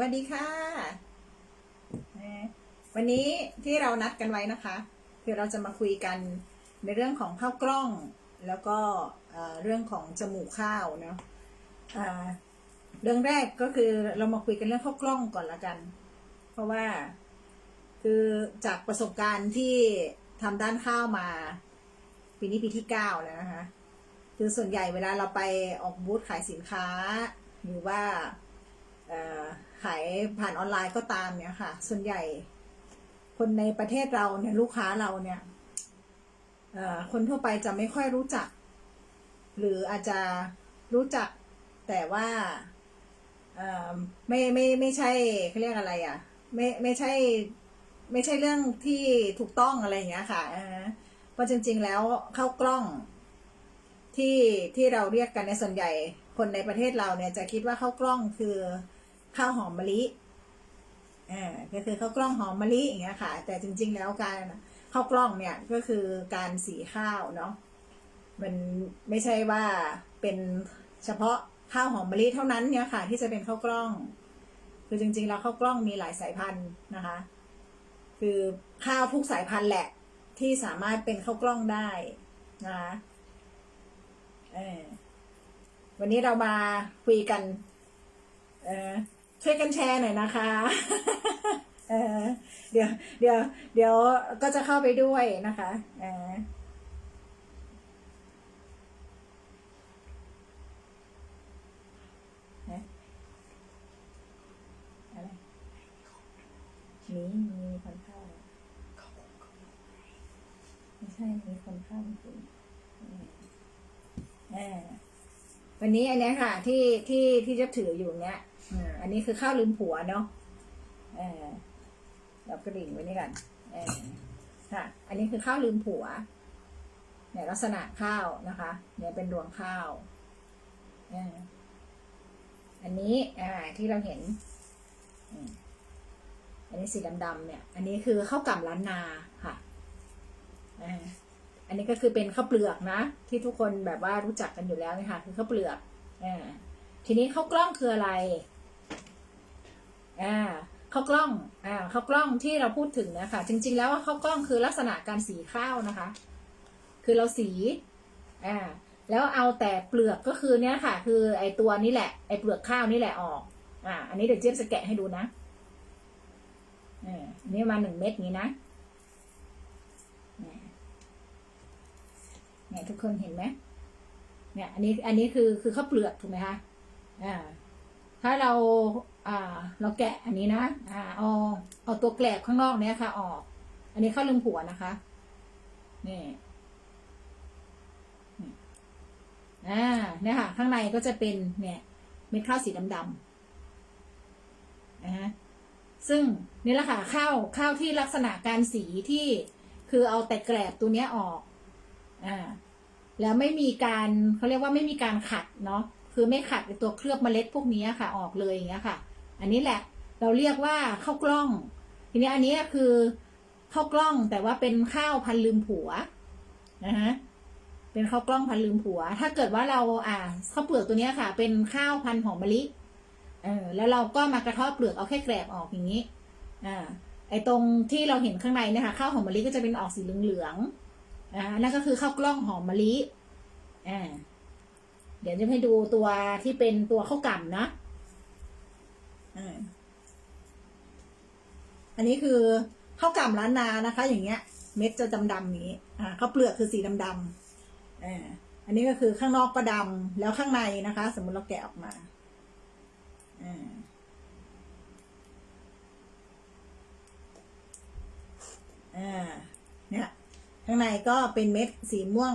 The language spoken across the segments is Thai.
วัสดีค่ะ วันนี้ที่เรานัดกันไว้นะคะ คือเราจะมาคุยกันในเรื่องของข้าวกล้อง แล้วก็เอ่อเรื่องของจมูกข้าวเนาะอ่าเรื่องแรกก็คือเรามาคุยกันเรื่องข้าวกล้องก่อนละกัน เพราะว่าคือจากประสบการณ์ที่ทำด้านข้าวมา ปีนี้ปีที่เก้าแล้วนะคะคือส่วนใหญ่เวลาเราไปออกบูธขายสินค้า หรือว่าเอ่อ ขายผ่านออนไลน์ก็ตามเนี่ยค่ะ ส่วนใหญ่ คนในประเทศเราเนี่ย ลูกค้าเราเนี่ยคนทั่วไปจะไม่ค่อยรู้จัก หรืออาจจะรู้จักแต่ว่าไม่ไม่ไม่ใช่เขาเรียกอะไรอะ ไม่ไม่ใช่ ไม่ใช่เรื่องที่ถูกต้องอะไรอย่างเงี้ยค่ะเพราะจริง ๆ แล้วเข้ากล้องที่ที่เราเรียกกันในส่วนใหญ่ คนในประเทศเราเนี่ยจะคิดว่าเข้ากล้องคือ ข้าวหอมมะลิอ่าก็คือข้าวกล้องหอมมะลิอย่างเงี้ยค่ะ แต่จริง ๆ แล้วการข้าวกล้องเนี่ยก็คือการสีข้าวเนาะมันไม่ใช่ว่าเป็นเฉพาะข้าวหอมมะลิเท่านั้นเนี่ยค่ะ ที่จะเป็นข้าวกล้อง คือจริง ๆ แล้วข้าวกล้องมีหลายสายพันธุ์นะคะ คือข้าวทุกสายพันธุ์แหละ ที่สามารถเป็นข้าวกล้องได้นะคะเออวันนี้เรามาคุยกัน เออ ช่วยกันแชร์หน่อยนะคะเออเดี๋ยว เดี๋ยว เดี๋ยวก็จะเข้าไปด้วยนะคะเออมีมีคนเข้าไม่ใช่มีคนเข้าจริงวันนี้อันเนี้ยค่ะ ที่ที่ที่จะถืออยู่เนี้ย อันนี้คือข้าวลืมผัวเนาะเออเรากระดิ่งไว้นี่กันเออค่ะ อันนี้คือข้าวลืมผัว เนี่ยลักษณะข้าวนะคะ เนี่ยเป็นดวงข้าวอันนี้อ่าที่เราเห็น อันนี้สีดำๆเนี่ย อันนี้คือข้าวกล่ำล้านนาค่ะอันนี้ก็คือเป็นข้าวเปลือกนะ ที่ทุกคนแบบว่ารู้จักกันอยู่แล้วนี่ค่ะคือข้าวเปลือกอ่าทีนี้ข้าวกล้องคืออะไร อ่าข้าวกล้องอ่าข้าวกล้องที่เราพูดถึงนะคะจริง ๆ แล้วข้าวกล้องคือลักษณะการสีข้าวนะคะ คือเราสีอ่าแล้วเอาแต่เปลือกก็คือเนี้ยค่ะ คือไอตัวนี้แหละไอเปลือกข้าวนี่แหละออกอ่าอันนี้เดี๋ยวเจี๊ยบจะแกะให้ดูนะอ่าอันนี้มาหนึ่งเม็ดนี้นะเนี่ยทุกคนเห็นไหมเนี่ย อันนี้อันนี้คือคือข้าวเปลือกถูกไหมคะอ่าถ้าเรา อ่าเราแกะอันนี้นะอ่าเอาเอาตัวแกลบข้างนอกเนี้ยค่ะ ออก อันนี้ข้าวลืมผัวนะคะนี่นี่อ่าเนี่ยค่ะ ข้างในก็จะเป็นเนี่ยเม็ดข้าวสีดำๆนะฮะซึ่งนี่แหละค่ะข้าวข้าวที่ลักษณะการสีที่คือเอาแต่แกลบตัวเนี้ยออกอ่าแล้วไม่มีการเขาเรียกว่าไม่มีการขัดเนาะคือไม่ขัดในตัวเคลือบเมล็ดพวกนี้ค่ะ ออกเลยอย่างเงี้ยค่ะ อันนี้แหละ เราเรียกว่าข้าวกล้อง ทีนี้อันนี้คือข้าวกล้องแต่ว่าเป็นข้าวพันลืมผัวนะฮะเป็นข้าวกล้องพันลืมผัว ถ้าเกิดว่าเราอ่าข้าวเปลือกตัวนี้ค่ะ เป็นข้าวพันหอมมะลิเออแล้วเราก็มากระทาะเปลือกเอาแค่แกลบออกอย่างนี้อ่าไอตรงที่เราเห็นข้างในนี่ยค่ะข้าวหอมมะลิก็จะเป็นออกสีเหลืองๆอ่านั่นก็คือข้าวกล้องหอมมะลิอ่าเดี๋ยวจะให้ดูตัวที่เป็นตัวข้าวกล่ำนะ อันนี้คือข้าวกล่ำล้านนานะคะ อย่างเงี้ย เม็ดจะดำๆนี้ อ่าข้าวเปลือกคือสีดำๆอ่าอันนี้ก็คือข้างนอกก็ดำแล้วข้างในนะคะ สมมติเราแกะออกมาอ่าอ่าเนี่ยข้างในก็เป็นเม็ดสีม่วง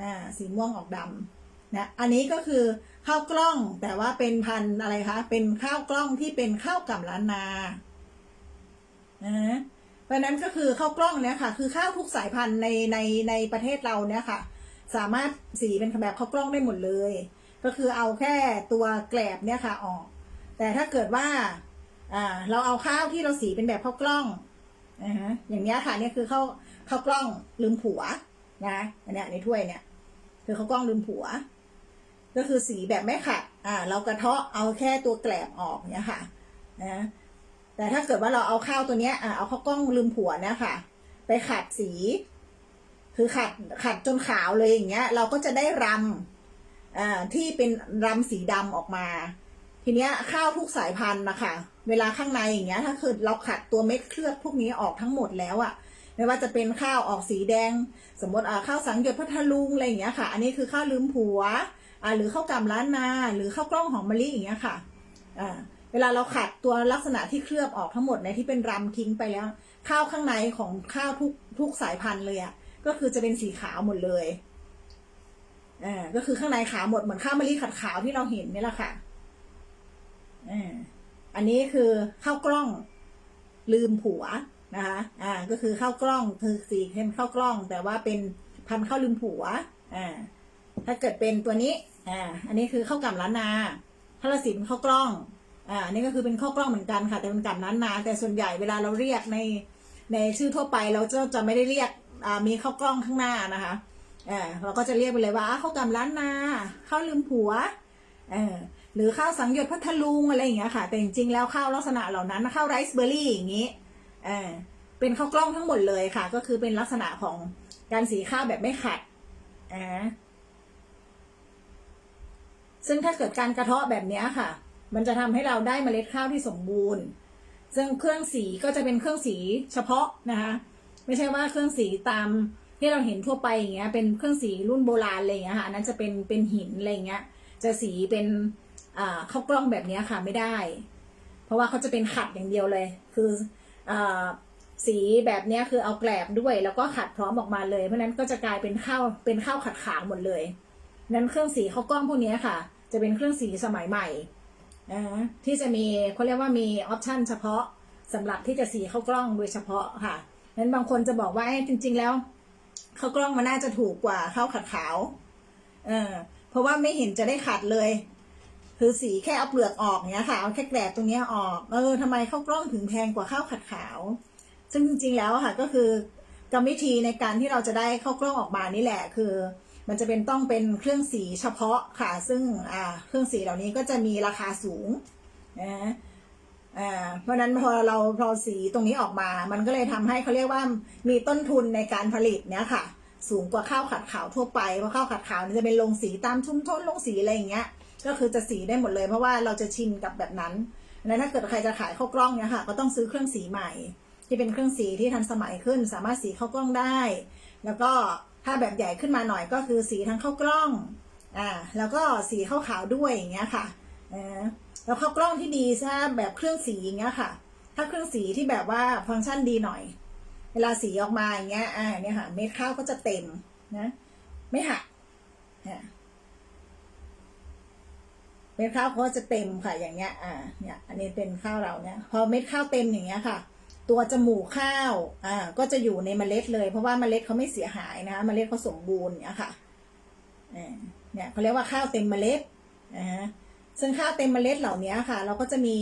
อ่า สีม่วงออกดำ นะอันนี้ก็คือข้าวกล้องแต่ว่าเป็นพันอะไรคะ เป็นข้าวกล้องที่เป็นข้าวกับล้านนานะเพราะฉะนั้นก็คือข้าวกล้องเนี่ยค่ะ คือข้าวทุกสายพันธุ์ในในในประเทศเราเนี่ยค่ะ สามารถสีเป็นแบบข้าวกล้องได้หมดเลย ก็คือเอาแค่ตัวแกลบเนี่ยค่ะออก แต่ถ้าเกิดว่าอ่าเราเอาข้าวที่เราสีเป็นแบบข้าวกล้องนะฮะอย่างเนี้ยค่ะเนี่ยคือข้าวข้าวกล้องลืมผัวนะอันเนี้ยในถ้วยเนี่ย คือข้าวกล้องลืมผัว ก็คือสีแบบไม่ขัด อ่า เรากระเทาะเอาแค่ตัวแกลบออกเนี่ยค่ะ นะ แต่ถ้าเกิดว่าเราเอาข้าวตัวเนี้ย อะเอาข้าวกล้องลืมผัวเนี่ยค่ะ ไปขัดสี คือขัดขัดจนขาวเลยอย่างเงี้ย เราก็จะได้รำอ่าที่เป็นรำสีดำออกมา ทีเนี้ยข้าวทุกสายพันธุ์นะคะ เวลาข้างในอย่างเงี้ย ถ้าคือเราขัดตัวเม็ดเคลือบพวกนี้ออกทั้งหมดแล้วอะไม่ว่าจะเป็นข้าวออกสีแดง สมมติอ่าข้าวสังหยดพัทลุงอะไรอย่างเงี้ยค่ะ อันนี้คือข้าวลืมผัว อ่าหรือข้าวกำล้านนา หรือข้าวกล้องหอมมะลิอย่างเงี้ยค่ะอ่าเวลาเราขัดตัวลักษณะที่เคลือบออกทั้งหมดในที่เป็นรำทิ้งไปแล้ว ข้าวข้างในของข้าวทุกทุกสายพันธุ์เลยอะก็คือจะเป็นสีขาวหมดเลยอ่าก็คือข้างในขาวหมดเหมือนข้าวมะลิขัดขาวที่เราเห็นนี่แหละค่ะอ่าอันนี้คือข้าวกล้องลืมผัวนะคะอ่าก็คือข้าวกล้องคือสีเป็นข้าวกล้อง แต่ว่าเป็นพันธุ์ข้าวลืมผัวอ่า ถ้าเกิดเป็นตัวนี้อ่าอันนี้คือข้าวกำล้านนาถ้าเราสีเป็นข้าวกล้องอ่าอันนี้ก็คือเป็นข้าวกล้องเหมือนกันค่ะ แต่เป็นกำล้านนา แต่ส่วนใหญ่เวลาเราเรียกในในชื่อทั่วไปเราจะจะไม่ได้เรียกอ่ามีข้าวกล้องข้างหน้านะคะอ่าเราก็จะเรียกไปเลยว่าข้าวกำล้านนาข้าวลืมผัวเออหรือข้าวสังหยดพัทลุงอะไรอย่างเงี้ยค่ะ แต่จริงๆแล้วข้าวลักษณะเหล่านั้นข้าวไรซ์เบอร์รี่อย่างงี้เออเป็นข้าวกล้องทั้งหมดเลยค่ะ ก็คือเป็นลักษณะของการสีข้าวแบบไม่ขัดอ่า ซึ่งถ้าเกิดการกระเทาะแบบนี้ค่ะ มันจะทำให้เราได้เมล็ดข้าวที่สมบูรณ์ ซึ่งเครื่องสีก็จะเป็นเครื่องสีเฉพาะนะคะ ไม่ใช่ว่าเครื่องสีตามที่เราเห็นทั่วไปอย่างเงี้ย เป็นเครื่องสีรุ่นโบราณอะไรอย่างเงี้ยค่ะนั้นจะเป็นเป็นหินอะไรเงี้ย จะสีเป็นอ่าข้าวกล้องแบบนี้ค่ะไม่ได้ เพราะว่าเขาจะเป็นขัดอย่างเดียวเลย คืออ่าสีแบบนี้คือเอาแกลบด้วยแล้วก็ขัดพร้อมออกมาเลย เพราะนั้นก็จะกลายเป็นข้าวเป็นข้าวขัดขาวหมดเลย นั้นเครื่องสีข้าวกล้องพวกนี้ค่ะ จะเป็นเครื่องสีสมัยใหม่นะที่จะมีเขาเรียกว่ามีออปชันเฉพาะสำหรับที่จะสีข้าวกล้องโดยเฉพาะค่ะนั้นบางคนจะบอกว่าจริง ๆ แล้วข้าวกล้องมันน่าจะถูกกว่าข้าวขัดขาวเออเพราะว่าไม่เห็นจะได้ขัดเลย คือสีแค่เอาเปลือกออกเนี้ยค่ะเอาแค่แกลบตรงเนี้ยออกเออทำไมข้าวกล้องถึงแพงกว่าข้าวขัดขาว ซึ่งจริง ๆ แล้วค่ะก็คือกรรมวิธีในการที่เราจะได้ข้าวกล้องออกมานี่แหละ คือ มันจะเป็นต้องเป็นเครื่องสีเฉพาะค่ะ ซึ่งเครื่องสีเหล่านี้ก็จะมีราคาสูงนะเพราะฉะนั้นพอเราพอสีตรงนี้ออกมา มันก็เลยทำให้เขาเรียกว่ามีต้นทุนในการผลิตเนี้ยค่ะ สูงกว่าข้าวขัดขาวทั่วไป เพราะข้าวขัดขาวจะเป็นลงสีตามชุมชนลงสีอะไรอย่างเงี้ย ก็คือจะสีได้หมดเลย เพราะว่าเราจะชินกับแบบนั้นแล้วถ้าเกิดใครจะขายข้าวกล้องเนี่ยค่ะ ก็ต้องซื้อเครื่องสีใหม่ ที่เป็นเครื่องสีที่ทันสมัยขึ้น สามารถสีข้าวกล้องได้ แล้วก็ ถ้าแบบใหญ่ขึ้นมาหน่อยก็คือสีทั้งข้าวกล้องอ่าแล้วก็สีข้าวขาวด้วยอย่างเงี้ยค่ะเอ่าแล้วข้าวกล้องที่ดีถ้าแบบเครื่องสีอย่างเงี้ยค่ะ ถ้าเครื่องสีที่แบบว่าฟังก์ชันดีหน่อย เวลาสีออกมาอย่างเงี้ยอ่าเนี่ยค่ะ เม็ดข้าวก็จะเต็มนะไม่หักอ่าเม็ดข้าวเขาจะเต็มค่ะอย่างเงี้ย อ่า เนี่ย อันนี้เป็นข้าวเราเนี่ย พอเม็ดข้าวเต็มอย่างเงี้ยค่ะ ตัวจมูกข้าวอ่าก็จะอยู่ในเมล็ดเลย เพราะว่าเมล็ดเขาไม่เสียหายนะคะเมล็ดเขาสมบูรณ์เนี่ยค่ะเนี่ยเขาเรียกว่าข้าวเต็มเมล็ดอ่าซึ่งข้าวเต็มเมล็ดเหล่านี้ค่ะ เราก็จะมี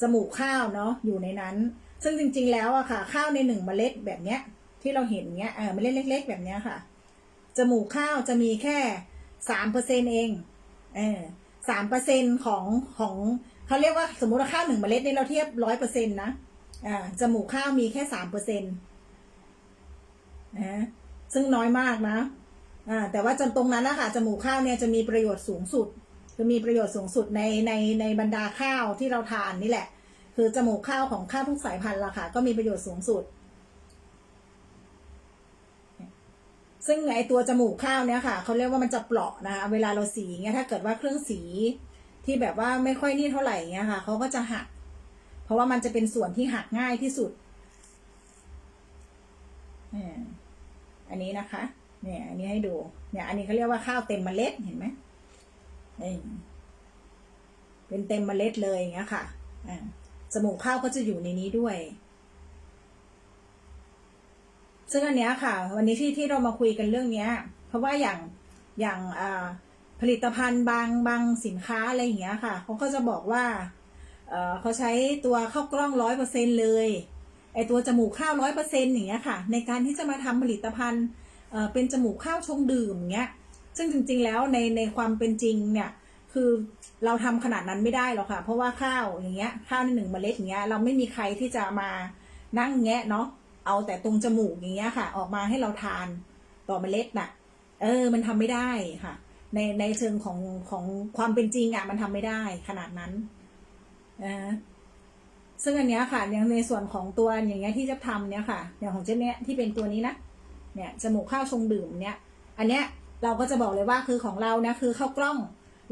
จมูกข้าวเนาะอยู่ในนั้น ซึ่งจริง ๆ แล้วอะค่ะ ข้าวในหนึ่งเมล็ดแบบเนี้ย ที่เราเห็นเนี้ยเออเมล็ดเล็ก ๆ แบบเนี้ยค่ะ จมูกข้าวจะมีแค่สามเปอร์เซ็นเองเออสามเปอร์เซ็นของของเขาเรียกว่าสมมติว่าข้าวหนึ่งเมล็ดนี่เราเทียบร้อยเปอร์เซ็นนะ อ่าจมูกข้าวมีแค่สามเปอร์เซ็นต์นะซึ่งน้อยมากนะอ่าแต่ว่าจนตรงนั้นนะคะจมูกข้าวเนี่ยจะมีประโยชน์สูงสุดคือมีประโยชน์สูงสุดในในในบรรดาข้าวที่เราทานนี่แหละ คือจมูกข้าวของข้าวทุกสายพันธุ์ละค่ะ ก็มีประโยชน์สูงสุด ซึ่งไอตัวจมูกข้าวเนี่ยค่ะเขาเรียกว่ามันจะเปราะนะคะเวลาเราสีเงี้ยถ้าเกิดว่าเครื่องสีที่แบบว่าไม่ค่อยนี่เท่าไหร่เงี้ยค่ะเขาก็จะหัก เพราะว่ามันจะเป็นส่วนที่หักง่ายที่สุดอันนี้นะคะ เนี่ย อันนี้ให้ดู เนี่ย อันนี้เขาเรียกว่าข้าวเต็มเมล็ดเห็นไหมเป็นเต็มเมล็ดเลยอย่างเงี้ยค่ะอ่าจมูกข้าวก็จะอยู่ในนี้ด้วย ซึ่งอันเนี้ยค่ะ วันนี้ที่ที่เรามาคุยกันเรื่องเนี้ย เพราะว่าอย่างอย่างผลิตภัณฑ์บางบางสินค้าอะไรอย่างเงี้ยค่ะเขาก็จะบอกว่า เขาใช้ตัวข้าวกล้องร้อยเปอร์เซ็นเลยไอตัวจมูกข้าวร้อยเปอร์เซ็นอย่างเงี้ยค่ะ ในการที่จะมาทำผลิตภัณฑ์เป็นจมูกข้าวชงดื่มอย่างเงี้ยซึ่งจริง ๆ แล้วในในความเป็นจริงเนี่ยคือเราทำขนาดนั้นไม่ได้หรอกค่ะ เพราะว่าข้าวอย่างเงี้ยข้าวในหนึ่งเมล็ดอย่างเงี้ยเราไม่มีใครที่จะมานั่งแงะเนาะเอาแต่ตรงจมูกอย่างเงี้ยค่ะ ออกมาให้เราทานต่อเมล็ดน่ะ เออมันทำไม่ได้ค่ะ ในในเชิงของของความเป็นจริงอะมันทำไม่ได้ขนาดนั้น นะซึ่งอันเนี้ยค่ะอย่างในส่วนของตัวอย่างเงี้ยที่จะทำเนี้ยค่ะอย่างของเจ๊เนี้ยที่เป็นตัวนี้นะเนี่ยจมูกข้าวชงดื่มเนี้ยอันเนี้ยเราก็จะบอกเลยว่าคือของเรานะคือข้าวกล้อง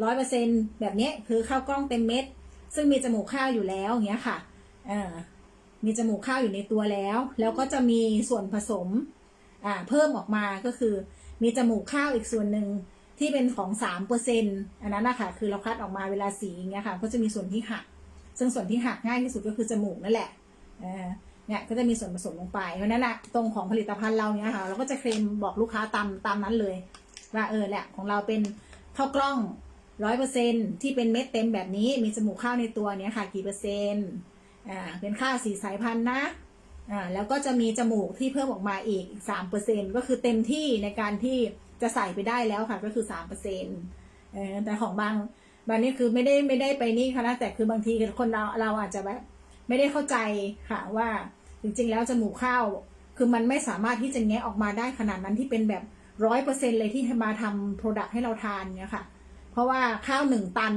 ร้อยเปอร์เซ็นแบบเนี้ยคือข้าวกล้องเต็มเม็ด ซึ่งมีจมูกข้าวอยู่แล้วอย่างเงี้ยค่ะเออมีจมูกข้าวอยู่ในตัวแล้ว แล้วก็จะมีส่วนผสมอ่าเพิ่มออกมาก็คือ มีจมูกข้าวอีกส่วนหนึ่งที่เป็นของสามเปอร์เซ็นอันนั้นนะคะคือเราคัดออกมาเวลาสีอย่างเงี้ยค่ะ ก็จะมีส่วนที่หัก ซึ่งส่วนที่หักง่ายที่สุดก็คือจมูกนั่นแหละเนี่ยก็จะมีส่วนผสมลงไป เพราะนั้นอะตรงของผลิตภัณฑ์เราเนี่ยค่ะเราก็จะเคลมบอกลูกค้าตามตามนั้นเลย ว่าเออแหละของเราเป็นข้าวกล้องร้อยเปอร์เซ็นที่เป็นเม็ดเต็มแบบนี้มีจมูกข้าวในตัวเนี้ยค่ะกี่เปอร์เซ็นต์อ่าเป็นข้าวสีสายพันธุ์นะอ่าแล้วก็จะมีจมูกที่เพิ่มออกมาอีกสามเปอร์เซ็นก็คือเต็มที่ในการที่จะใส่ไปได้แล้วค่ะก็คือสามเปอร์เซ็นต์แต่ของบาง บางนี่คือไม่ได้ไม่ได้ไปนี่ค่ะนะแต่คือบางทีคนเราเราอาจจะแบบไม่ได้เข้าใจค่ะว่าจริงๆแล้วจมูกข้าว คือมันไม่สามารถที่จะแงะออกมาได้ขนาดนั้นที่เป็นแบบร้อยเปอร์เซ็นเลยที่มาทำโปรดักต์ให้เราทานเนี่ยค่ะ เพราะว่าข้าวหนึ่งตัน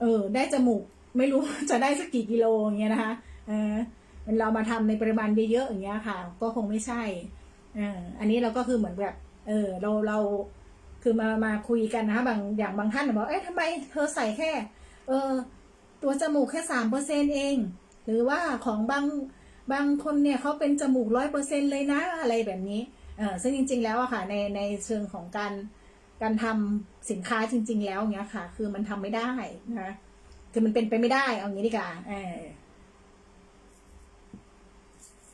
เออ ได้จมูกไม่รู้จะได้สักกี่กิโลอย่างเงี้ยนะคะ เออมันเรามาทำในปริมาณเยอะๆอย่างเงี้ยค่ะ ก็คงไม่ใช่ เอออันนี้เราก็คือเหมือนแบบ เออเราเรา คือมามาคุยกันนะคะบางอย่างบางท่านบอกเอ๊ะทำไมเธอใส่แค่ เออตัวจมูกแค่สามเปอร์เซ็นเอง หรือว่าของบางบางคนเนี่ยเขาเป็นจมูกร้อยเปอร์เซ็นเลยนะอะไรแบบนี้เออซึ่งจริง ๆ แล้วอะค่ะในในเชิงของการการทำสินค้าจริง ๆ แล้วเนี้ยค่ะ คือมันทำไม่ได้นะคะคือมันเป็นไปไม่ได้เอางี้ดีกว่าเออ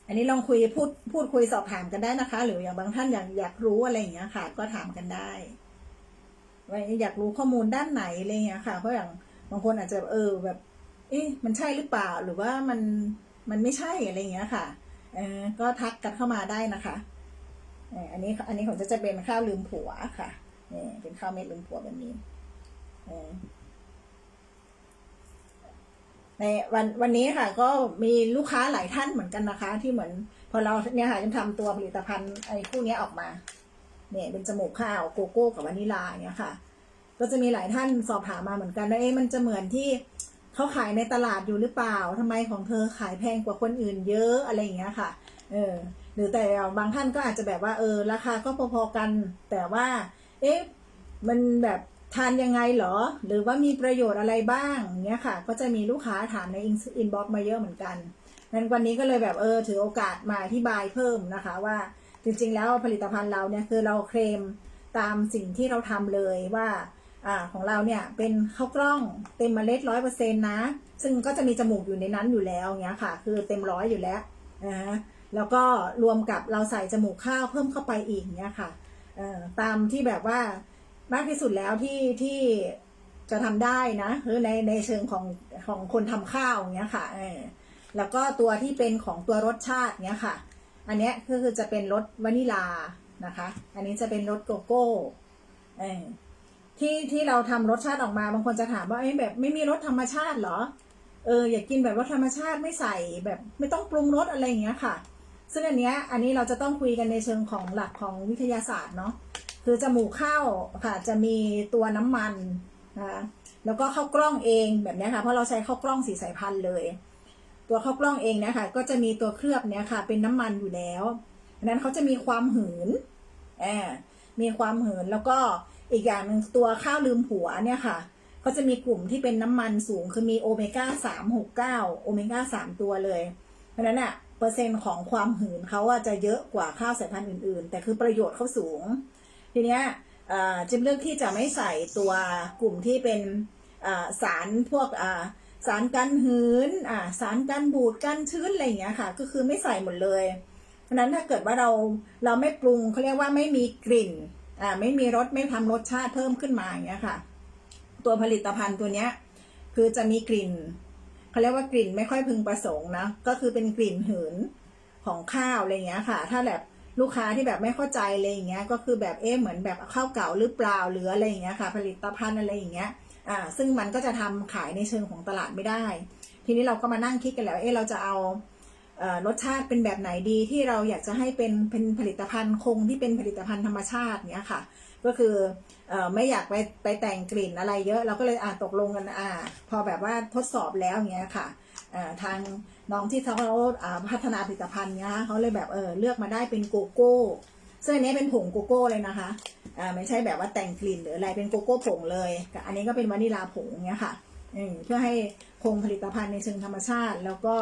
อันนี้ลองคุยพูดพูดคุยสอบถามกันได้นะคะ หรืออย่างบางท่านอยากอยากรู้อะไรอย่างเงี้ยค่ะ ก็ถามกันได้ว่าอยากรู้ข้อมูลด้านไหนอะไรเงี้ยค่ะ เพราะอย่างบางคนอาจจะเออแบบ เอ๊ะมันใช่หรือเปล่าหรือว่ามันมันไม่ใช่อะไรเงี้ยค่ะเออก็ทักกันเข้ามาได้นะคะอันนี้อันนี้ของจะจะเป็นข้าวลืมผัวค่ะนี่เป็นข้าวเม็ดลืมผัวแบบนี้ ในวันวันนี้ค่ะก็มีลูกค้าหลายท่านเหมือนกันนะคะ ที่เหมือน พอเราเนี่ยค่ะจะทำตัวผลิตภัณฑ์ไอ้คู่นี้ออกมาเนี่ยเป็นจมูกข้าวโกโก้กับวานิลาเนี่ยค่ะ ก็จะมีหลายท่านสอบถามมาเหมือนกันว่าเอ๊ะมันจะเหมือนที่เขาขายในตลาดอยู่หรือเปล่าทำไมของเธอขายแพงกว่าคนอื่นเยอะอะไรอย่างเงี้ยค่ะ เออหรือแต่บางท่านก็อาจจะแบบว่าเออราคาก็พอๆกัน แต่ว่า เอ๊ะมันแบบ ทานยังไงหรอ หรือว่ามีประโยชน์อะไรบ้างเงี้ยค่ะ ก็จะมีลูกค้าถามในอินบ็อกมาเยอะเหมือนกันนั้นวันนี้ก็เลยแบบเออถือโอกาสมาอธิบายเพิ่มนะคะว่าจริงๆ แล้วผลิตภัณฑ์เราเนี่ยคือเราเคลมตามสิ่งที่เราทำเลยว่าอ่าของเราเนี่ยเป็นข้าวกล้องเต็มเมล็ดร้อยเปอร์เซ็นต์นะ ซึ่งก็จะมีจมูกอยู่ในนั้นอยู่แล้วเงี้ยค่ะ คือเต็มร้อยอยู่แล้วนะแล้วก็รวมกับเราใส่จมูกข้าวเพิ่มเข้าไปอีกเนี้ยค่ะตามที่แบบว่า มากที่สุดแล้วที่ที่จะทำได้นะหรือในในเชิงของของคนทำข้าวเนี้ยค่ะเออแล้วก็ตัวที่เป็นของตัวรสชาติเนี้ยค่ะ อันเนี้ยก็คือจะเป็นรสวานิลานะคะ อันนี้จะเป็นรสโกโก้เออที่ที่เราทำรสชาติออกมาบางคนจะถามว่าไอ้แบบไม่มีรสธรรมชาติเหรอเอออยากกินแบบรสธรรมชาติไม่ใส่แบบไม่ต้องปรุงรสอะไรอย่างเงี้ยค่ะ ซึ่งอันเนี้ยอันนี้เราจะต้องคุยกันในเชิงของหลักของวิทยาศาสตร์เนาะ คือจมูกข้าวค่ะจะมีตัวน้ำมันนะคะแล้วก็ข้าวกล้องเองแบบนี้ค่ะเพราะเราใช้ข้าวกล้องสีสายพันธุ์เลย ตัวข้าวกล้องเองเนี่ยค่ะก็จะมีตัวเคลือบเนี่ยค่ะ เป็นน้ำมันอยู่แล้วดังนั้นเขาจะมีความหืนแอบมีความหืนแล้วก็อีกอย่างหนึ่งตัวข้าวลืมผัวเนี่ยค่ะเขาจะมีกลุ่มที่เป็นน้ำมันสูงคือมีโอเมก้าสามหกเก้าโอเมก้าสามตัวเลย เพราะนั้นอะเปอร์เซ็นต์ของความหืนเขาอะจะเยอะกว่าข้าวสายพันธุ์อื่นๆ แต่คือประโยชน์เขาสูง ทีเนี้ยจิมเลือกที่จะไม่ใส่ตัวกลุ่มที่เป็นสารพวกสารกันหืนสารกันบูดกันชื้นอะไรอย่างเงี้ยค่ะ ก็คือไม่ใส่หมดเลยเพราะนั้นถ้าเกิดว่าเราเราไม่ปรุงเขาเรียกว่าไม่มีกลิ่นอ่าไม่มีรสไม่ทำรสชาติเพิ่มขึ้นมาอย่างเงี้ยค่ะ ตัวผลิตภัณฑ์ตัวเนี้ยคือจะมีกลิ่นเขาเรียกว่ากลิ่นไม่ค่อยพึงประสงค์นะก็คือเป็นกลิ่นหืนของข้าวอะไรเงี้ยค่ะ ถ้าแบบ ลูกค้าที่แบบไม่เข้าใจอะไรอย่างเงี้ยก็คือแบบเอ๊ะเหมือนแบบข้าวเก่าหรือเปล่าหรืออะไรอย่างเงี้ยค่ะ ผลิตภัณฑ์อะไรอย่างเงี้ยอ่าซึ่งมันก็จะทำขายในเชิงของตลาดไม่ได้ ทีนี้เราก็มานั่งคิดกันแล้วเอ๊ะเราจะเอาเอ่อรสชาติเป็นแบบไหนดีที่เราอยากจะให้เป็นเป็นผลิตภัณฑ์คงที่เป็นผลิตภัณฑ์ธรรมชาติเนี้ยค่ะ ก็คือเอ่อไม่อยากไปไปแต่งกลิ่นอะไรเยอะ เราก็เลยอ่าตกลงกันอ่าพอแบบว่าทดสอบแล้วเนี้ยค่ะทาง น้องที่เขาพัฒนาผลิตภัณฑ์เนี้ยเขาเลยแบบเออเลือกมาได้เป็นโกโก้ซึ่งอันนี้เป็นผงโกโก้เลยนะคะอ่าไม่ใช่แบบว่าแต่งกลิ่นหรืออะไรเป็นโกโก้ผงเลยอันนี้ก็เป็นวานิลาผงเนี้ยค่ะเพื่อให้คงผลิตภัณฑ์ในเชิงธรรมชาติ แล้วก็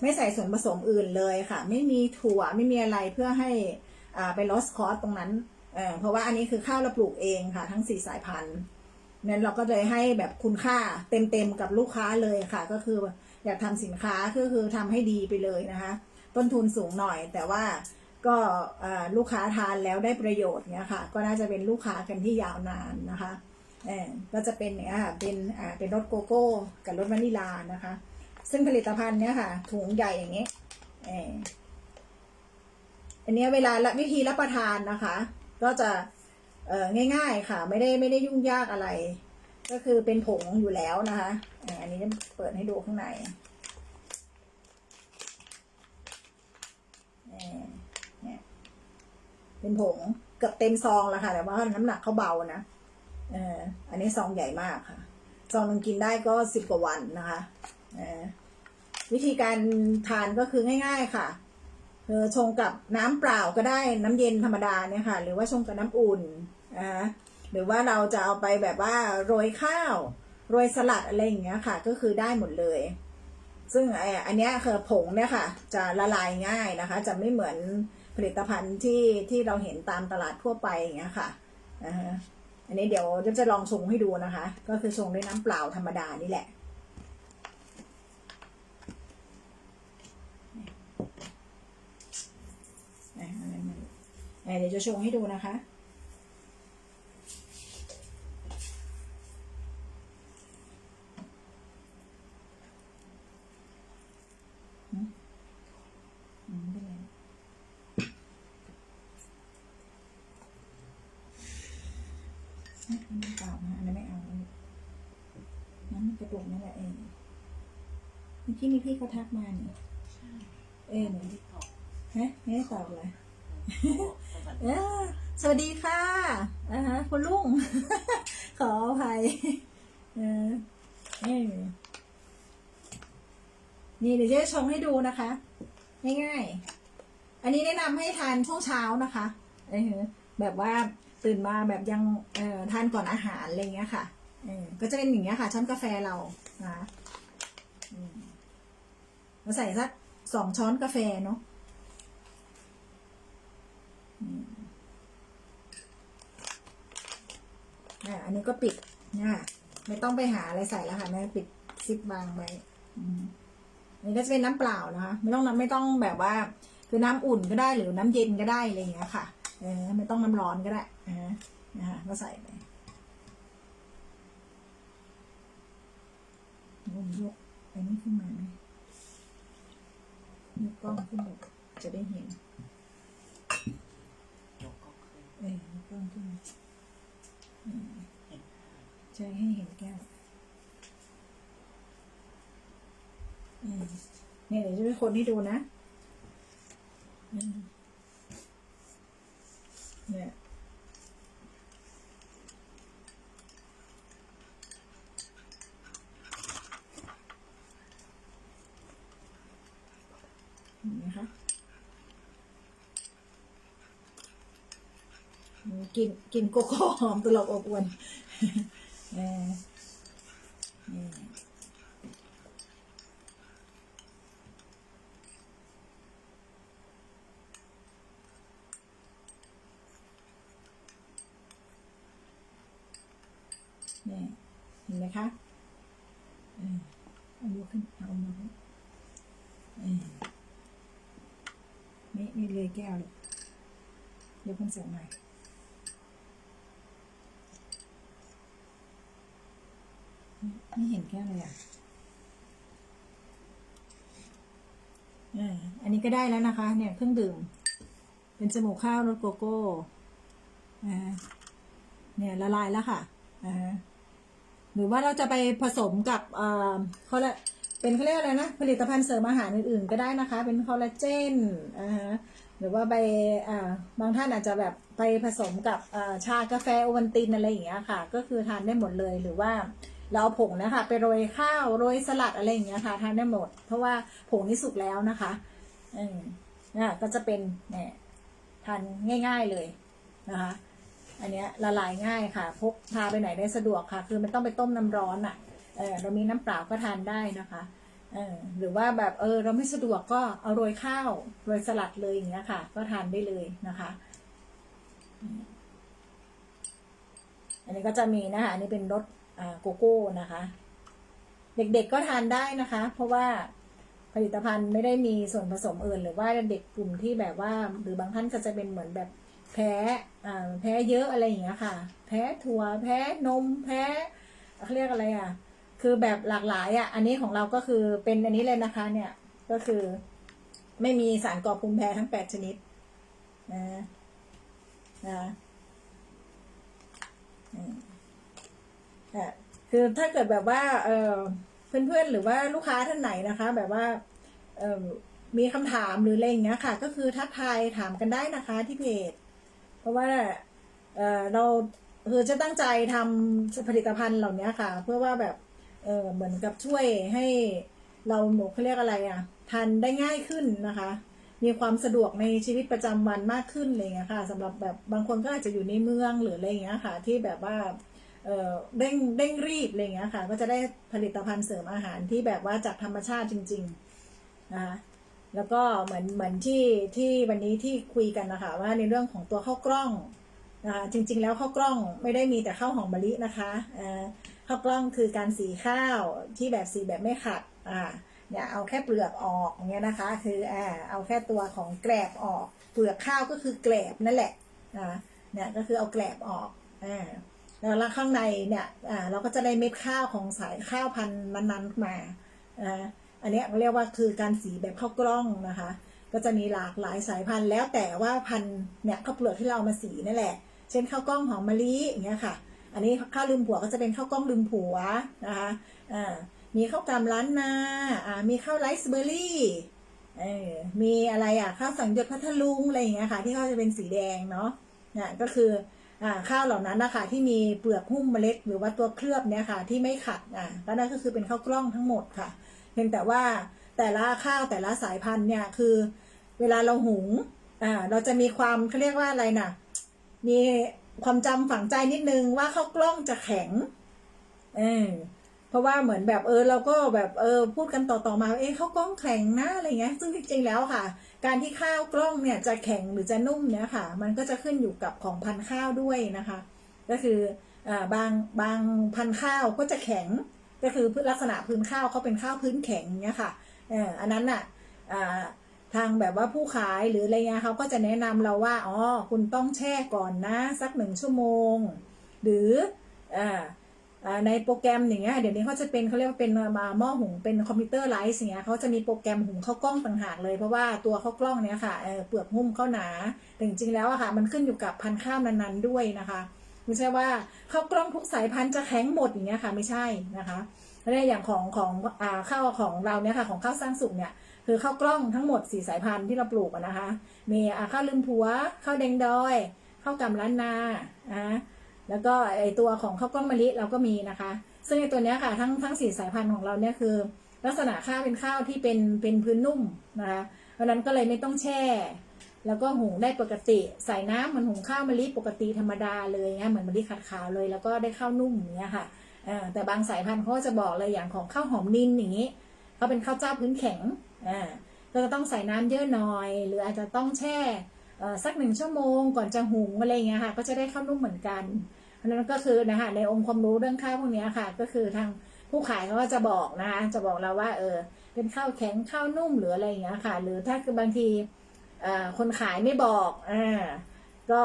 ไม่ใส่ส่วนผสมอื่นเลยค่ะ ไม่มีถั่วไม่มีอะไรเพื่อให้ไปลดคอสตรงนั้นเเพราะว่าอันนี้คือข้าวเราปลูกเองค่ะ ทั้งสี่สายพันธุ์นั้นเราก็เลยให้แบบคุณค่าเต็มๆกับลูกค้าเลยค่ะ ก็คือ อยากทำสินค้าก็คือทำให้ดีไปเลยนะคะ ต้นทุนสูงหน่อย แต่ว่าก็ลูกค้าทานแล้วได้ประโยชน์เนี้ยค่ะ ก็น่าจะเป็นลูกค้ากันที่ยาวนานนะคะเออก็จะเป็นเนี่ยค่ะเป็นเป็นรสโกโก้กับรสวานิลานะคะ ซึ่งผลิตภัณฑ์เนี้ยค่ะถุงใหญ่อย่างเงี้ยเอออันนี้เวลาละวิธีรับประทานนะคะ ก็จะเออง่ายๆค่ะ ไม่ได้ไม่ได้ยุ่งยากอะไร ก็คือเป็นผงอยู่แล้วนะคะ อันนี้จะเปิดให้ดูข้างในเนี่ยเป็นผงเกือบเต็มซองแล้วค่ะ แต่ว่าน้ำหนักเขาเบานะเอออันนี้ซองใหญ่มากค่ะซองนึงกินได้ก็สิบกว่าวันนะคะเออวิธีการทานก็คือง่าย ๆค่ะเออชงกับน้ำเปล่าก็ได้น้ำเย็นธรรมดาเนี่ยค่ะ หรือว่าชงกับน้ำอุ่นนะคะ หรือว่าเราจะเอาไปแบบว่าโรยข้าว โรยสลัดอะไรอย่างเงี้ยค่ะ ก็คือได้หมดเลย ซึ่งไอ้อันเนี้ยคือผงเนี่ยค่ะ จะละลายง่ายนะคะ จะไม่เหมือนผลิตภัณฑ์ที่ที่เราเห็นตามตลาดทั่วไปอย่างเงี้ยค่ะนะฮะอันนี้เดี๋ยวจะจะลองชงให้ดูนะคะ ก็คือชงด้วยน้ำเปล่าธรรมดานี่แหละเดี๋ยวจะชงให้ดูนะคะ อืมอืมไม่เป็นไรอะอันนี้เปล่านะอันนี้ไม่เอาน้ำกระปุกนั่นแหละเอง เมื่อกี้มีพี่เขาทักมานี่เออหนูฮะไม่ได้ตอบเลยเออสวัสดีค่ะอ่าฮะคุณลุง ขออภัยเออเออนี่เดี๋ยวจะชงให้ดูนะคะ ง่ายๆ อันนี้แนะนำให้ทานช่วงเช้านะคะเออแบบว่าตื่นมาแบบยังเอ่อทานก่อนอาหารอะไรเงี้ยค่ะเออก็จะเป็นอย่างเงี้ยค่ะช้อนกาแฟเรานะคะอืมาใส่สักสองช้อนกาแฟเนาะอ่าอันนี้ก็ปิดนะไม่ต้องไปหาอะไรใส่แล้วค่ะแม่ปิดซิปบางไว้อันนี้ก็จะเป็นน้ำเปล่านะคะไม่ต้องน้ำไม่ต้องแบบว่า คือน้ำอุ่นก็ได้หรือน้ำเย็นก็ได้อะไรอย่างเงี้ยค่ะเออไม่ต้องน้ำร้อนก็ได้อ่านะคะก็ใส่ไปผมยกอันนี้ขึ้นมาไหม ยกกล้องขึ้นมาจะได้เห็นเออยกกล้องขึ้นมาใช่ให้เห็นแก้วอืมเนี่ยเดี๋ยวจะเปคนให้ดูนะอืมเนี่ยเห็นไหมคะอืม กินกินโกโก้หอมตลบอบอวนนี่เห็นไหมคะเอาขึ้นเอามานี่นี่เลยแก้วเลยยกขึ้นสูงหน่อย ไม่เห็นแก้วเลยอะอออันนี้ก็ได้แล้วนะคะ เนี่ยเครื่องดื่ม เป็นจมูกข้าวรสโกโก้อ่าเนี่ยละลายแล้วค่ะอ่าหรือว่าเราจะไปผสมกับเขาเรียกเป็นเขาเรียกอะไรนะ ผลิตภัณฑ์เสริมอาหารอื่นๆ ก็ได้นะคะ เป็นคอลลาเจนอ่าหรือว่าไปบางท่านอาจจะแบบไปผสมกับชากาแฟโอวัลตินอะไรอย่างเงี้ยค่ะ ก็คือทานได้หมดเลยหรือว่า เราเอาผงนะคะไปโรยข้าวโรยสลัดอะไรอย่างเงี้ยค่ะทานได้หมด เพราะว่าผงนี่สุกแล้วนะคะอืมอ่ก็จะเป็นเนี่ยทานง่าย ๆเลยนะคะ อันเนี้ยละลายง่ายค่ะ พกพาไปไหนได้สะดวกค่ะ คือไม่ต้องไปต้มน้ำร้อนอะเออเรามีน้ำเปล่าก็ทานได้นะคะเออหรือว่าแบบเออเราไม่สะดวกก็เอาโรยข้าวโรยสลัดเลยอย่างเงี้ยค่ะ ก็ทานได้เลยนะคะ อันนี้ก็จะมีนะคะอันนี้เป็นรส โกโก้นะคะ เด็กๆก็ทานได้นะคะ เพราะว่าผลิตภัณฑ์ไม่ได้มีส่วนผสมอื่น หรือว่าเด็กกลุ่มที่แบบว่า หรือบางท่านก็จะเป็นเหมือนแบบแพ้แพ้เยอะอะไรอย่างเงี้ยค่ะ แพ้ถั่วแพ้นมแพ้เขาเรียกอะไรอะ คือแบบหลากหลายอะ อันนี้ของเราก็คือเป็นอันนี้เลยนะคะ เนี่ยก็คือ ไม่มีสารก่อภูมิแพ้ทั้งแปดชนิดนะนะ อืมอะคือถ้าเกิดแบบว่าเออเพื่อนๆหรือว่าลูกค้าท่านไหนนะคะ แบบว่าเออมีคำถามหรืออะไรอย่างเงี้ยค่ะ ก็คือทักทายถามกันได้นะคะที่เพจ เพราะว่าเออเราคือจะตั้งใจทำผลิตภัณฑ์เหล่านี้ค่ะ เพื่อว่าแบบเออเหมือนกับช่วยให้เราหนูเขาเรียกอะไรอะทานได้ง่ายขึ้นนะคะ มีความสะดวกในชีวิตประจำวันมากขึ้นอะไรเงี้ยค่ะสำหรับแบบบางคนก็อาจจะอยู่ในเมืองหรืออะไรเงี้ยค่ะ ที่แบบว่า เออเร่งเร่งรีบอะไรเงี้ยค่ะ ก็จะได้ผลิตภัณฑ์เสริมอาหารที่แบบว่าจากธรรมชาติจริงๆนะคะแล้วก็เหมือนเหมือนที่ที่วันนี้ที่คุยกันนะคะว่าในเรื่องของตัวข้าวกล้องนะคะจริง ๆ แล้วข้าวกล้องไม่ได้มีแต่ข้าวหอมมะลินะคะอ่าข้าวกล้องคือการสีข้าวที่แบบสีแบบไม่ขัดอ่าเนี่ยเอาแค่เปลือกออกเงี้ยนะคะ คืออ่าเอาแค่ตัวของแกลบออก เปลือกข้าวก็คือแกลบนั่นแหละอ่าเนี่ยก็คือเอาแกลบออกอ่า แล้วข้างในเนี่ยอ่าเราก็จะได้เม็ดข้าวของสายข้าวพันธุ์นั้นๆมาอ่าอันนี้เรียกว่าคือการสีแบบข้าวกล้องนะคะ ก็จะมีหลากหลายสายพันธุ์แล้วแต่ว่าพันธุ์เนี่ยข้าวเปลือกที่เราเอามาสีนั่นแหละ เช่นข้าวกล้องหอมมะลิอย่างเงี้ยค่ะ อันนี้ข้าวลืมผัวก็จะเป็นข้าวกล้องลืมผัวนะคะอ่ามีข้าวกำล้านนาอ่ามีข้าวไรซ์เบอร์รี่เออมีอะไรอะข้าวสังยดพัทลุงอะไรอย่างเงี้ยค่ะ ที่เขาจะเป็นสีแดงเนาะเนี่ยก็คือ ข้าวเหล่านั้นนะคะที่มีเปลือกหุ้มเมล็ด หรือว่าตัวเคลือบเนี่ยค่ะที่ไม่ขัดอ่าก็นั่นก็คือเป็นข้าวกล้องทั้งหมดค่ะเพียงแต่ว่าแต่ละข้าวแต่ละสายพันธุ์เนี่ยคือ เวลาเราหุงอ่าเราจะมีความเขาเรียกว่าอะไรนะ่ะ มีความจำฝังใจนิดนึงว่าข้าวกล้องจะแข็งเออเพราะว่าเหมือนแบบเออเราก็แบบเออพูดกันต่อๆมาเอ๊ะข้าวกล้องแข็งนะอะไรเงี้ย ซึ่งจริงๆแล้วค่ะ การที่ข้าวกล้องเนี่ยจะแข็งหรือจะนุ่มเนี่ยค่ะ มันก็จะขึ้นอยู่กับของพันธุ์ข้าวด้วยนะคะ ก็คืออบางบางพันธุ์ข้าวก็จะแข็งก็คือลักษณะพื้นข้าวเขาเป็นข้าวพื้นแข็งเนี้ยค่ะเอออันนั้นน่ะทางแบบว่าผู้ขายหรืออะไรเงี้ยเขาก็จะแนะนำเราว่าอ๋อคุณต้องแช่ก่อนนะสักหนึ่งชั่วโมง หรืออ ในโปรแกรมอย่างเงี้ยเดี๋ยวนี้เขาจะเป็นเขาเรียกว่าเป็นมาหม้อหุงเป็นคอมพิวเตอร์ไลท์อย่างเงี้ยเขาจะมีโปรแกรมหุงข้าวกล้องต่างหากเลยเพราะว่าตัวข้าวกล้องเนี้ยค่ะเปลือกหุ้มข้าวหนาแต่จริงๆแล้วอะค่ะมันขึ้นอยู่กับพันธุ์ข้าวนั้นๆด้วยนะคะไม่ใช่ว่าข้าวกล้องทุกสายพันธุ์จะแข็งหมดอย่างเงี้ยค่ะไม่ใช่นะคะแล้วในอย่างของของอ่าข้าวของเราเนี่ยค่ะของข้าวสร้างสุกเนี่ยคือข้าวกล้องทั้งหมดสี่สายพันธุ์ที่เราปลูกนะคะ มีข้าวลืมผัวข้าวแดงดอยข้าวกำล้านนาอ่า แล้วก็ไอตัวของข้าวกล้องมะลิเราก็มีนะคะ ซึ่งในตัวเนี้ยค่ะทั้งทั้งสี่สายพันธุ์ของเราเนี่ยคือ ลักษณะข้าวเป็นข้าวที่เป็นเป็นพื้นนุ่มนะคะเพราะนั้นก็เลยไม่ต้องแช่ แล้วก็หุงได้ปกติใส่น้ำเหมันหุงข้าวมะลิปกติธรรมดาเลยเงี้ยเหมือนมะลิขัดขาวเลย แล้วก็ได้ข้าวนุ่มอย่างเงี้ยค่ะแต่บางสายพันธุ์เขาจะบอกเลยอย่างของข้าวหอมนินอย่างนี้เขาเป็นข้าวเจ้าพื้นแข็งอ่าก็จะต้องใส่น้ำเยอะหน่อย หรืออาจจะต้องแช่สักหนึ่งชั่วโมงก่อนจะหุงอะไรเงี้ยค่ะ ก็จะได้ข้าวนุ่มเหมือนกัน เพราะนั้นก็คือนะคะในองค์ความรู้เรื่องข้าวพวกนี้ค่ะ ก็คือทางผู้ขายเขาก็จะบอกนะคะจะบอกเราว่าเออเป็นข้าวแข็งข้าวนุ่มหรืออะไรอย่างเงี้ยค่ะ หรือถ้าคือบางทีคนขายไม่บอกอ่าก็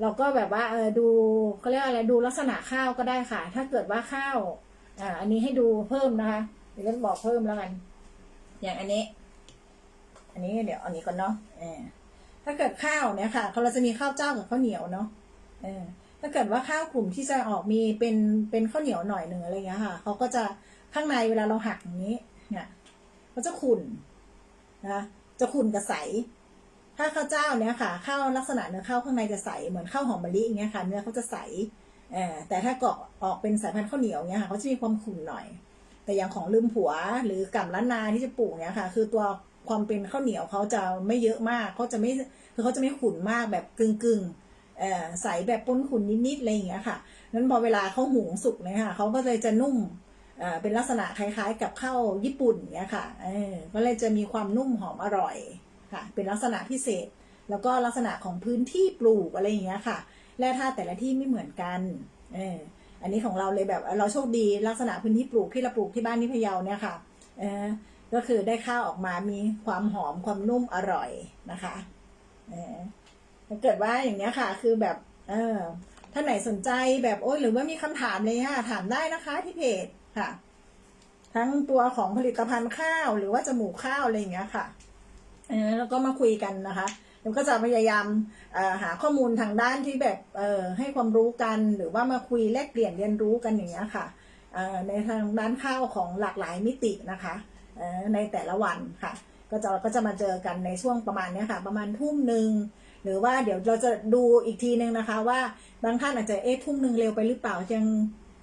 เราก็แบบว่าเออดูเขาเรียกอะไรดูลักษณะข้าวก็ได้ค่ะ ถ้าเกิดว่าข้าวอ่าอันนี้ให้ดูเพิ่มนะคะเดี๋ยวจะบอกเพิ่มแล้วกัน อย่างอันนี้ อันนี้เดี๋ยวอันนี้ก่อนเนาะเออถ้าเกิดข้าวเนี่ยค่ะเขาเราจะมีข้าวเจ้ากับข้าวเหนียวเนาะเออ ถ้าเกิดว่าข้าวกลุ่มที่จะออกมีเป็นเป็นข้าวเหนียวหน่อยหนึ่งอะไรเงี้ยค่ะเขาก็จะข้างในเวลาเราหักอย่างนี้ เนี่ยเขาจะขุ่นนะจะขุ่นกับใส ถ้าข้าวเจ้าเนี่ยค่ะข้าวลักษณะเนื้อข้าวข้างในจะใสเหมือนข้าวหอมมะลิอย่างเงี้ยค่ะเนื้อเขาจะใสเออแต่ถ้าเกาะออกเป็นสายพันธุ์ข้าวเหนียวเนี่ยค่ะเขาจะมีความขุ่นหน่อย แต่อย่างของลืมผัวหรือกำล้านนาที่จะปลูกเนี่ยค่ะ คือตัวความเป็นข้าวเหนียวเขาจะไม่เยอะมากเขาจะไม่คือเขาจะไม่ขุ่นมากแบบกึ่งกึ่งๆ ใสแบบปนขุนนิดๆอะไรอย่างเงี้ยค่ะนั้นพอเวลาเขาหุงสุกเนี่ยค่ะเขาก็เลยจะนุ่มเป็นลักษณะคล้ายๆ กับข้าวญี่ปุ่นเนี่ยค่ะก็เลยจะมีความนุ่มหอมอร่อยค่ะ เป็นลักษณะพิเศษ แล้วก็ลักษณะของพื้นที่ปลูกอะไรอย่างเงี้ยค่ะแร่ธาตุแต่ละที่ไม่เหมือนกันเอออันนี้ของเราเลยแบบเราโชคดีลักษณะพื้นที่ปลูกที่เราปลูกที่บ้านที่พะเยาเนี่ยค่ะเออก็คือได้ข้าวออกมามีความหอมความนุ่มอร่อยนะคะเออ ถ้าเกิดว่าอย่างเนี้ยค่ะ คือแบบเออท่านไหนสนใจแบบโอ้ยหรือว่ามีคำถามเลยค่ะ ถามได้นะคะที่เพจค่ะ ทั้งตัวของผลิตภัณฑ์ข้าวหรือว่าจมูกข้าวอะไรอย่างเงี้ยค่ะเออแล้วก็มาคุยกันนะคะแล้วก็จะพยายามหาข้อมูลทางด้านที่แบบเออให้ความรู้กันหรือว่ามาคุยแลกเปลี่ยนเรียนรู้กันอย่างเงี้ยค่ะในทางด้านข้าวของหลากหลายมิตินะคะในแต่ละวันค่ะ ก็จะก็จะมาเจอกันในช่วงประมาณนี้ค่ะ ประมาณทุ่มหนึ่ง หรือว่าเดี๋ยวเราจะดูอีกทีนึงนะคะ ว่าบางท่านอาจจะเอ๊ะทุ่มหนึ่งเร็วไปหรือเปล่ายัง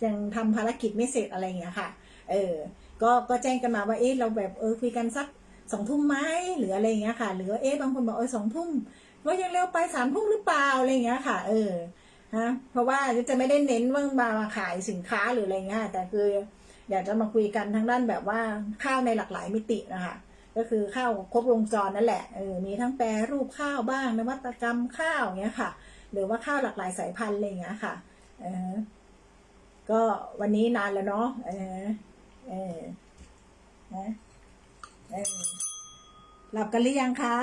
ยังทำภารกิจไม่เสร็จอะไรอย่างเงี้ยค่ะ เออ ก็ก็แจ้งกันมาว่าเอ๊ะเราแบบเออคุยกันสักสองทุ่มไหมหรืออะไรอย่างเงี้ยค่ะ หรือเอ๊ะบางคนบอกเออสองทุ่มก็ยังเร็วไปสามทุ่มหรือเปล่าอะไรอย่างเงี้ยค่ะ เออฮะเพราะว่าจะไม่ได้เน้นว่ามาขายสินค้าหรืออะไรเงี้ยแต่คืออยากจะมาคุยกันทางด้านแบบว่าข้าวในหลากหลายมิตินะคะ ก็คือข้าวครบวงจรนั่นแหละเออมีทั้งแปรรูปข้าวบ้างนวัตกรรมข้าวเงี้ยค่ะ หรือว่าข้าวหลากหลายสายพันธุ์อะไรอย่างเงี้ยค่ะเออก็วันนี้นานแล้วเนาะเออเออนะเออหลับกันหรือยังคะ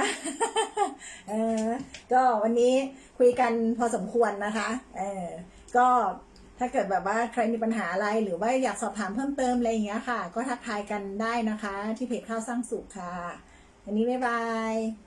เออก็วันนี้คุยกันพอสมควรนะคะเออก็ ถ้าเกิดแบบว่าใครมีปัญหาอะไรหรือว่าอยากสอบถามเพิ่มเติมอะไรอย่างเงี้ยค่ะ ก็ทักทายกันได้นะคะ ที่เพจข้าวสร้างสุขค่ะ วันนี้บ๊ายบาย